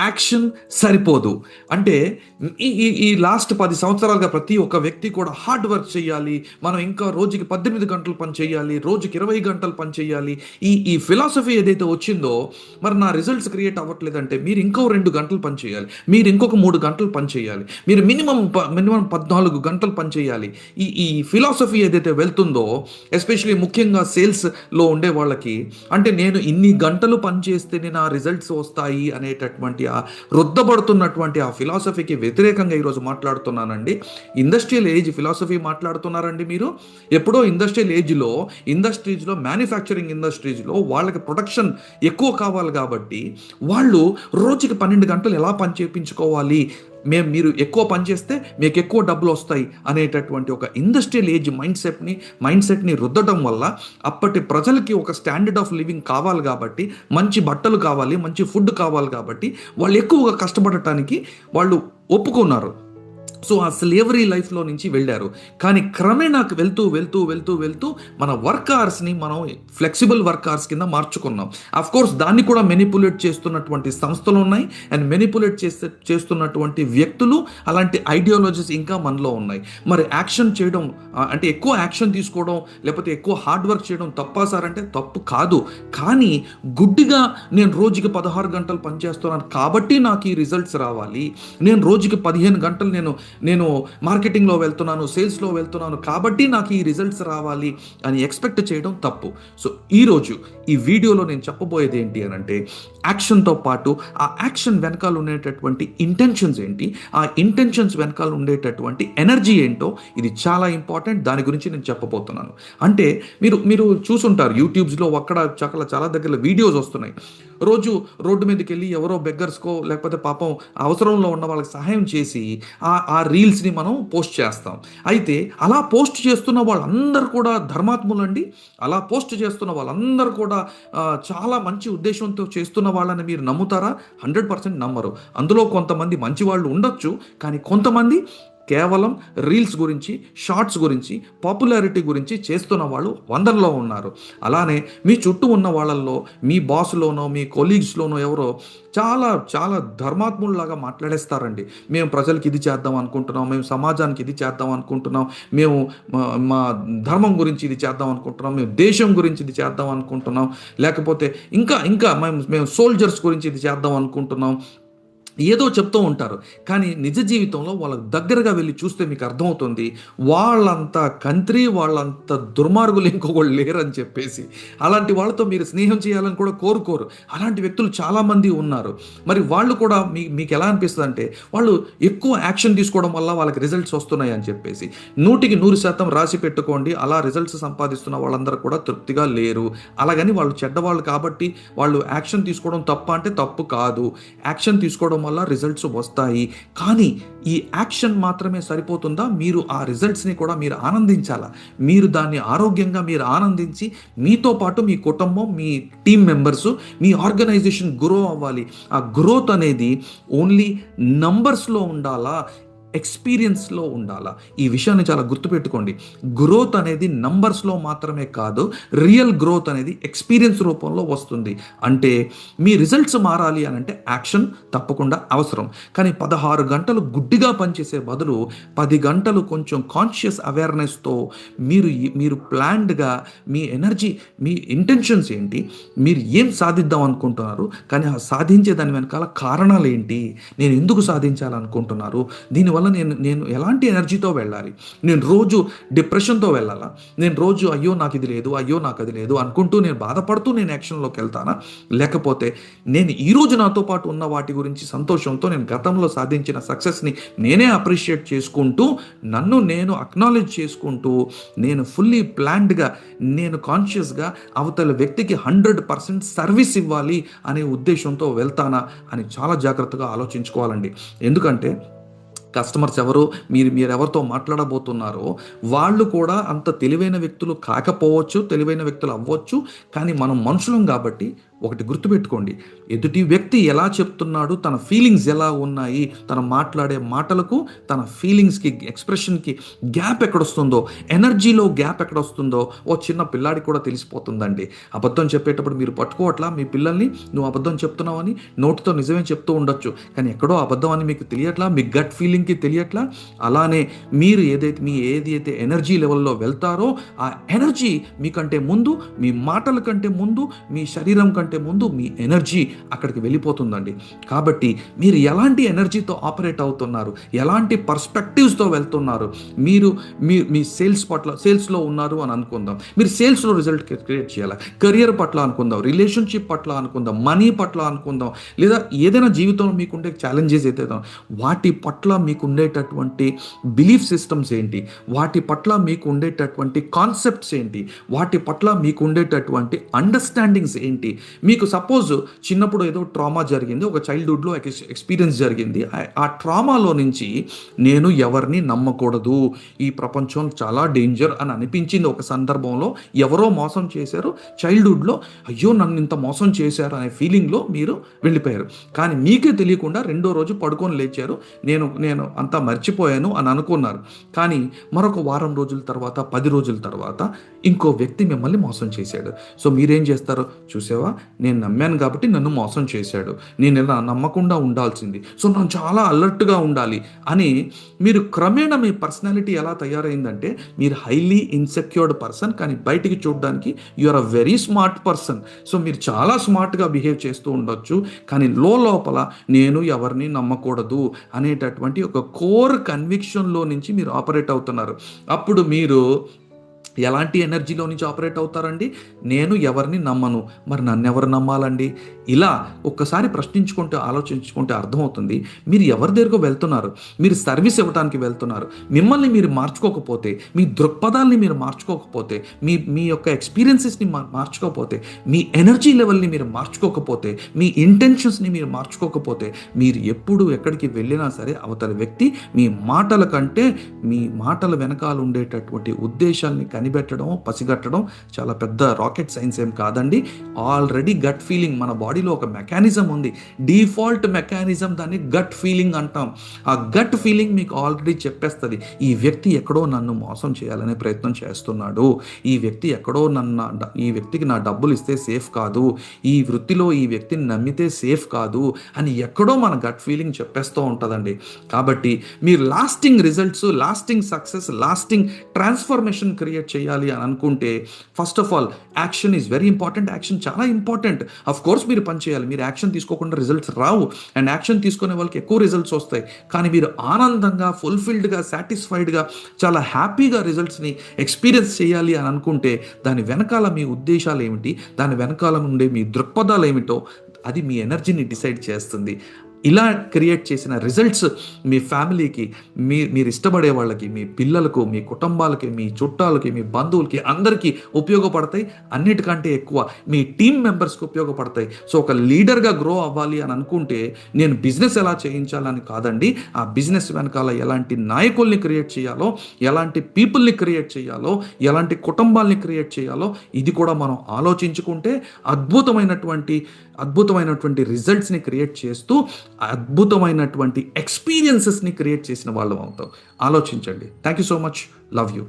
Action సరిపోదు. అంటే ఈ ఈ ఈ లాస్ట్ పది సంవత్సరాలుగా ప్రతి ఒక్క వ్యక్తి కూడా హార్డ్ వర్క్ చేయాలి మనం ఇంకా రోజుకి పద్దెనిమిది గంటలు పని చేయాలి రోజుకి ఇరవై గంటలు పని చేయాలి. ఈ ఈ ఫిలాసఫీ ఏదైతే వచ్చిందో మరి నా రిజల్ట్స్ క్రియేట్ అవ్వట్లేదంటే మీరు ఇంకో రెండు గంటలు పని చేయాలి మీరు ఇంకొక మూడు గంటలు పని చేయాలి మీరు మినిమం మినిమం పద్నాలుగు గంటలు పని చేయాలి. ఈ ఈ ఫిలాసఫీ ఏదైతే వెళ్తుందో ఎస్పెషలీ ముఖ్యంగా సేల్స్లో ఉండే వాళ్ళకి అంటే నేను ఇన్ని గంటలు పని చేస్తేనే నా రిజల్ట్స్ వస్తాయి అనేటటువంటి ఆ రుద్దబడుతున్నటువంటి ఆ ఫిలాసఫీకి వ్యతిరేకంగా ఈరోజు మాట్లాడుతున్నానండి. ఇండస్ట్రియల్ ఏజ్ ఫిలాసఫీ మాట్లాడుతున్నారండి మీరు. ఎప్పుడో ఇండస్ట్రియల్ ఏజ్లో ఇండస్ట్రీస్లో మ్యానుఫ్యాక్చరింగ్ ఇండస్ట్రీస్లో వాళ్ళకి ప్రొడక్షన్ ఎక్కువ కావాలి కాబట్టి వాళ్ళు రోజుకి పన్నెండు గంటలు ఎలా పని చేయించుకోవాలి మేము మీరు ఎక్కువ పని చేస్తే మీకు ఎక్కువ డబ్బులు వస్తాయి అనేటటువంటి ఒక ఇండస్ట్రియల్ ఏజ్ మైండ్ సెట్ని మైండ్ సెట్ని రుద్దడం వల్ల అప్పటి ప్రజలకి ఒక స్టాండర్డ్ ఆఫ్ లివింగ్ కావాలి కాబట్టి మంచి బట్టలు కావాలి మంచి ఫుడ్ కావాలి కాబట్టి వాళ్ళు ఎక్కువగా కష్టపడటానికి వాళ్ళు ఒప్పుకున్నారు. సో ఆ స్లేవరీ లైఫ్లో నుంచి వెళ్ళారు. కానీ క్రమేణాకు వెళ్తూ వెళ్తూ వెళ్తూ వెళ్తూ మన వర్క్ అవర్స్ని మనం ఫ్లెక్సిబుల్ వర్క్ అవర్స్ కింద మార్చుకున్నాం. అఫ్ కోర్స్ దాన్ని కూడా మెనిపులేట్ చేస్తున్నటువంటి సంస్థలు ఉన్నాయి. అండ్ మెనిపులేట్ చేస్తే చేస్తున్నటువంటి వ్యక్తులు అలాంటి ఐడియాలజీస్ ఇంకా మనలో ఉన్నాయి. మరి యాక్షన్ చేయడం అంటే ఎక్కువ యాక్షన్ తీసుకోవడం లేకపోతే ఎక్కువ హార్డ్ వర్క్ చేయడం తప్పా సార్? అంటే తప్పు కాదు. కానీ గుడ్డిగా నేను రోజుకి పదహారు గంటలు పనిచేస్తున్నాను కాబట్టి నాకు ఈ రిజల్ట్స్ రావాలి. నేను రోజుకి పదిహేను గంటలు నేను నేను మార్కెటింగ్లో వెళ్తున్నాను సేల్స్లో వెళ్తున్నాను కాబట్టి నాకు ఈ రిజల్ట్స్ రావాలి అని ఎక్స్పెక్ట్ చేయడం తప్పు. సో ఈరోజు ఈ వీడియోలో నేను చెప్పబోయేది ఏంటి అని అంటే యాక్షన్తో పాటు ఆ యాక్షన్ వెనకాల ఉండేటటువంటి ఇంటెన్షన్స్ ఏంటి ఆ ఇంటెన్షన్స్ వెనకాల ఉండేటటువంటి ఎనర్జీ ఏంటో ఇది చాలా ఇంపార్టెంట్ దాని గురించి నేను చెప్పబోతున్నాను. అంటే మీరు మీరు చూసుంటారు యూట్యూబ్స్లో అక్కడ చక్కల చాలా దగ్గర వీడియోస్ వస్తున్నాయి. రోజు రోడ్డు మీదకి వెళ్ళి ఎవరో బెగ్గర్స్కో లేకపోతే పాపం అవసరంలో ఉన్న వాళ్ళకి సహాయం చేసి ఆ ఆ రీల్స్ని మనం పోస్ట్ చేస్తాం. అయితే అలా పోస్ట్ చేస్తున్న వాళ్ళందరూ కూడా ధర్మాత్ములండి అలా పోస్ట్ చేస్తున్న వాళ్ళందరూ కూడా చాలా మంచి ఉద్దేశంతో చేస్తున్న వాళ్ళని మీరు నమ్ముతారా? హండ్రెడ్ పర్సెంట్ నమ్మరు. అందులో కొంతమంది మంచి వాళ్ళు ఉండొచ్చు కానీ కొంతమంది కేవలం రీల్స్ గురించి షార్ట్స్ గురించి పాపులారిటీ గురించి చేస్తున్న వాళ్ళు వందల్లో ఉన్నారు. అలానే మీ చుట్టూ ఉన్న వాళ్ళల్లో మీ బాస్లోనో మీ కొలీగ్స్లోనో ఎవరో చాలా చాలా ధర్మాత్ముల్లాగా మాట్లాడేస్తారండి. మేము ప్రజలకి ఇది చేద్దాం అనుకుంటున్నాం మేము సమాజానికి ఇది చేద్దాం అనుకుంటున్నాం మేము మా- మా ధర్మం గురించి ఇది చేద్దాం అనుకుంటున్నాం మేము దేశం గురించి ఇది చేద్దాం అనుకుంటున్నాం. లేకపోతే ఇంకా ఇంకా మేము మేము సోల్జర్స్ గురించి ఇది చేద్దాం అనుకుంటున్నాం. ఏదో చెప్తూ ఉంటారు. కానీ నిజ జీవితంలో వాళ్ళ దగ్గరగా వెళ్ళి చూస్తే మీకు అర్థమవుతుంది వాళ్ళంత కంత్రి వాళ్ళంత దుర్మార్గులు ఇంకొకళ్ళు లేరని చెప్పేసి. అలాంటి వాళ్ళతో మీరు స్నేహం చేయాలని కూడా కోరుకోరు. అలాంటి వ్యక్తులు చాలామంది ఉన్నారు. మరి వాళ్ళు కూడా మీ మీకు ఎలా అనిపిస్తుంది అంటే వాళ్ళు ఎక్కువ యాక్షన్ తీసుకోవడం వల్ల వాళ్ళకి రిజల్ట్స్ వస్తున్నాయి అని చెప్పేసి. నూటికి నూరు శాతం రాసి పెట్టుకోండి అలా రిజల్ట్స్ సంపాదిస్తున్న వాళ్ళందరూ కూడా తృప్తిగా లేరు. అలాగని వాళ్ళు చెడ్డవాళ్ళు కాబట్టి వాళ్ళు యాక్షన్ తీసుకోవడం తప్ప అంటే తప్పు కాదు. యాక్షన్ తీసుకోవడం వల్ల రిజల్ట్స్ వస్తాయి. కానీ ఈ యాక్షన్ మాత్రమే సరిపోతుందా? మీరు ఆ రిజల్ట్స్ని కూడా మీరు ఆనందించాలా? మీరు దాన్ని ఆరోగ్యంగా మీరు ఆనందించి మీతో పాటు మీ కుటుంబం మీ టీం మెంబర్స్ మీ ఆర్గనైజేషన్ గ్రో అవ్వాలి. ఆ గ్రోత్ అనేది ఓన్లీ నంబర్స్లో ఉండాలా? ఎక్స్పీరియన్స్లో ఉండాలా? ఈ విషయాన్ని చాలా గుర్తుపెట్టుకోండి. గ్రోత్ అనేది నంబర్స్లో మాత్రమే కాదు రియల్ గ్రోత్ అనేది ఎక్స్పీరియన్స్ రూపంలో వస్తుంది. అంటే మీ రిజల్ట్స్ మారాలి అని అంటే యాక్షన్ తప్పకుండా అవసరం. కానీ పదహారు గంటలు గుడ్డిగా పనిచేసే బదులు పది గంటలు కొంచెం కాన్షియస్ అవేర్నెస్తో మీరు మీరు ప్లాన్డ్గా మీ ఎనర్జీ మీ ఇంటెన్షన్స్ ఏంటి? మీరు ఏం సాధిద్దాం అనుకుంటున్నారు? కానీ ఆ సాధించే దాని వెనకాల కారణాలు ఏంటి? నేను ఎందుకు సాధించాలనుకుంటున్నారు? దీనివల్ల నేను నేను ఎలాంటి ఎనర్జీతో వెళ్ళాలి? నేను రోజు డిప్రెషన్తో వెళ్ళాలా? నేను రోజు అయ్యో నాకు ఇది లేదు అయ్యో నాకు అది లేదు అనుకుంటూ నేను బాధపడుతూ నేను యాక్షన్లోకి వెళ్తానా? లేకపోతే నేను ఈ రోజు నాతో పాటు ఉన్న వాటి గురించి సంతోషంతో నేను గతంలో సాధించిన సక్సెస్ని నేనే అప్రిషియేట్ చేసుకుంటూ నన్ను నేను అక్నాలెడ్జ్ చేసుకుంటూ నేను ఫుల్లీ ప్లాన్డ్గా నేను కాన్షియస్గా అవతల వ్యక్తికి హండ్రెడ్ పర్సెంట్ సర్వీస్ ఇవ్వాలి అనే ఉద్దేశంతో వెళ్తానా అని చాలా జాగ్రత్తగా ఆలోచించుకోవాలండి. ఎందుకంటే కస్టమర్స్ ఎవరు మీరు మీరు ఎవరితో మాట్లాడబోతున్నారో వాళ్ళు కూడా అంత తెలివైన వ్యక్తులు కాకపోవచ్చు తెలివైన వ్యక్తులు అవ్వచ్చు కానీ మనం మనుషులం కాబట్టి ఒకటి గుర్తుపెట్టుకోండి. ఎదుటి వ్యక్తి ఎలా చెప్తున్నాడు తన ఫీలింగ్స్ ఎలా ఉన్నాయి తన మాట్లాడే మాటలకు తన ఫీలింగ్స్కి ఎక్స్ప్రెషన్కి గ్యాప్ ఎక్కడొస్తుందో ఎనర్జీలో గ్యాప్ ఎక్కడొస్తుందో ఓ చిన్న పిల్లాడికి కూడా తెలిసిపోతుందండి. అబద్ధం చెప్పేటప్పుడు మీరు పట్టుకోవట్లా మీ పిల్లల్ని నువ్వు అబద్ధం చెప్తున్నావని నోటితో నిజమే చెప్తూ ఉండొచ్చు. కానీ ఎక్కడో అబద్ధం అని మీకు తెలియట్లా మీ గట్ ఫీలింగ్కి తెలియట్లా అలానే మీరు ఏదైతే మీ ఏదైతే ఎనర్జీ లెవెల్లో వెళ్తారో ఆ ఎనర్జీ మీకంటే ముందు మీ మాటల కంటే ముందు మీ శరీరం కంటే ముందు మీ ఎనర్జీ అక్కడికి వెళ్ళిపోతుందండి. కాబట్టి మీరు ఎలాంటి ఎనర్జీతో ఆపరేట్ అవుతున్నారు? ఎలాంటి పర్స్పెక్టివ్స్తో వెళ్తున్నారు? మీరు మీ మీ సేల్స్ పట్ల సేల్స్లో ఉన్నారు అని అనుకుందాం. మీరు సేల్స్లో రిజల్ట్ క్రియేట్ చేయాలి? కెరియర్ పట్ల అనుకుందాం రిలేషన్షిప్ పట్ల అనుకుందాం మనీ పట్ల అనుకుందాం లేదా ఏదైనా జీవితంలో మీకు ఉండే ఛాలెంజెస్ అయితే వాటి పట్ల మీకు ఉండేటటువంటి బిలీఫ్ సిస్టమ్స్ ఏంటి? వాటి పట్ల మీకు ఉండేటటువంటి కాన్సెప్ట్స్ ఏంటి? వాటి పట్ల మీకు ఉండేటటువంటి అండర్స్టాండింగ్స్ ఏంటి? మీకు సపోజ్ చిన్నప్పుడు ఏదో ట్రామా జరిగింది ఒక చైల్డ్హుడ్లో ఎక్స్పీరియన్స్ జరిగింది. ఆ- ట్రామాలో నుంచి నేను ఎవరిని నమ్మకూడదు. ఈ ప్రపంచం చాలా డేంజర్ అని అనిపించింది ఒక సందర్భంలో. ఎవరో మోసం చేశారు చైల్డ్హుడ్లో అయ్యో నన్ను ఇంత మోసం చేశారు అనే ఫీలింగ్లో మీరు వెళ్ళిపోయారు. కానీ మీకే తెలియకుండా రెండో రోజు పడుకొని లేచారు. నేను నేను అంతా మర్చిపోయాను అని అనుకున్నారు. కానీ మరొక వారం రోజుల తర్వాత పది రోజుల తర్వాత ఇంకో వ్యక్తి మిమ్మల్ని మోసం చేశాడు. సో మీరేం చేస్తారు? చూసావా? నేను నమ్మాను కాబట్టి నన్ను మోసం చేశాడు. నేను ఇలా నమ్మకుండా ఉండాల్సింది. సో నేను చాలా అలర్ట్గా ఉండాలి. అని మీరు క్రమేణా మీ పర్సనాలిటీ ఎలా తయారైందంటే మీరు హైలీ ఇన్సెక్యూర్డ్ పర్సన్ కానీ బయటికి చూడడానికి you are a very smart person. So మీరు చాలా స్మార్ట్గా బిహేవ్ చేస్తూ ఉండొచ్చు కానీ లో లోపల నేను ఎవరిని నమ్మకూడదు అనేటటువంటి ఒక కోర్ కన్విక్షన్లో నుంచి మీరు ఆపరేట్ అవుతున్నారు. అప్పుడు మీరు ఎలాంటి ఎనర్జీలో నుంచి ఆపరేట్ అవుతారండి? నేను ఎవరిని నమ్మను. మరి నన్ను ఎవరు నమ్మాలండి? ఇలా ఒక్కసారి ప్రశ్నించుకుంటే ఆలోచించుకుంటే అర్థమవుతుంది మీరు ఎవరి దగ్గరకు వెళ్తున్నారు? మీరు సర్వీస్ ఇవ్వడానికి వెళ్తున్నారు. మిమ్మల్ని మీరు మార్చుకోకపోతే మీ దృక్పథాల్ని మీరు మార్చుకోకపోతే మీ మీ యొక్క ఎక్స్పీరియన్సెస్ని మా- మార్చుకోకపోతే మీ ఎనర్జీ లెవెల్ని మీరు మార్చుకోకపోతే మీ ఇంటెన్షన్స్ని మీరు మార్చుకోకపోతే మీరు ఎప్పుడు ఎక్కడికి వెళ్ళినా సరే అవతల వ్యక్తి మీ మాటల కంటే మీ మాటల వెనకాల ఉండేటటువంటి ఉద్దేశాల్ని కనిపెట్టడం పసిగట్టడం చాలా పెద్ద రాకెట్ సైన్స్ ఏం కాదండి. ఆల్రెడీ గట్ ఫీలింగ్ మన బాడీ బాడీలో ఒక మెకానిజం ఉంది. డిఫాల్ట్ మెకానిజం దాన్ని గట్ ఫీలింగ్ అంటాం. ఆ గట్ ఫీలింగ్ మీకు ఆల్రెడీ చెప్పేస్తుంది. ఈ వ్యక్తి ఎక్కడో నన్ను మోసం చేయాలనే ప్రయత్నం చేస్తున్నాడు. ఈ వ్యక్తి ఎక్కడో నన్ను ఈ వ్యక్తికి నా డబ్బులు ఇస్తే సేఫ్ కాదు. ఈ వృత్తిలో ఈ వ్యక్తిని నమ్మితే సేఫ్ కాదు అని ఎక్కడో మన గట్ ఫీలింగ్ చెప్పేస్తూ ఉంటుందండి. కాబట్టి మీరు lasting results lasting success lasting transformation create చేయాలి అని అనుకుంటే first of all action is very important action చాలా ఇంపార్టెంట్ అఫ్ కోర్స్ మీరు పని చేయాలి. మీరు యాక్షన్ తీసుకోకుండా రిజల్ట్స్ రావు. అండ్ యాక్షన్ తీసుకునే వాళ్ళకి ఎక్కువ రిజల్ట్స్ వస్తాయి. కానీ మీరు ఆనందంగా ఫుల్ఫిల్డ్గా సాటిస్ఫైడ్గా చాలా హ్యాపీగా రిజల్ట్స్ని ఎక్స్పీరియన్స్ చేయాలి అని అనుకుంటే దాని వెనకాల మీ ఉద్దేశాలు ఏమిటి? దాని వెనకాల ఉండే మీ దృక్పథాలు ఏమిటో అది మీ ఎనర్జీని డిసైడ్ చేస్తుంది. ఇలా క్రియేట్ చేసిన రిజల్ట్స్ మీ ఫ్యామిలీకి మీ మీరు ఇష్టపడే వాళ్ళకి మీ పిల్లలకు మీ కుటుంబాలకి మీ చుట్టాలకి మీ బంధువులకి అందరికీ ఉపయోగపడతాయి. అన్నిటికంటే ఎక్కువ మీ టీం మెంబర్స్కి ఉపయోగపడతాయి. సో ఒక లీడర్గా గ్రో అవ్వాలి అని అనుకుంటే నేను బిజినెస్ ఎలా చేయించాలని కాదండి. ఆ బిజినెస్ వెనకాల ఎలాంటి నాయకుల్ని క్రియేట్ చేయాలో ఎలాంటి పీపుల్ని క్రియేట్ చేయాలో ఎలాంటి కుటుంబాల్ని క్రియేట్ చేయాలో ఇది కూడా మనం ఆలోచించుకుంటే అద్భుతమైనటువంటి అద్భుతమైనటువంటి రిజల్ట్స్ని క్రియేట్ చేస్తూ అద్భుతమైనటువంటి ఎక్స్పీరియన్సెస్ని క్రియేట్ చేసిన వాళ్ళం అవుతాం. ఆలోచించండి. Thank you so much love you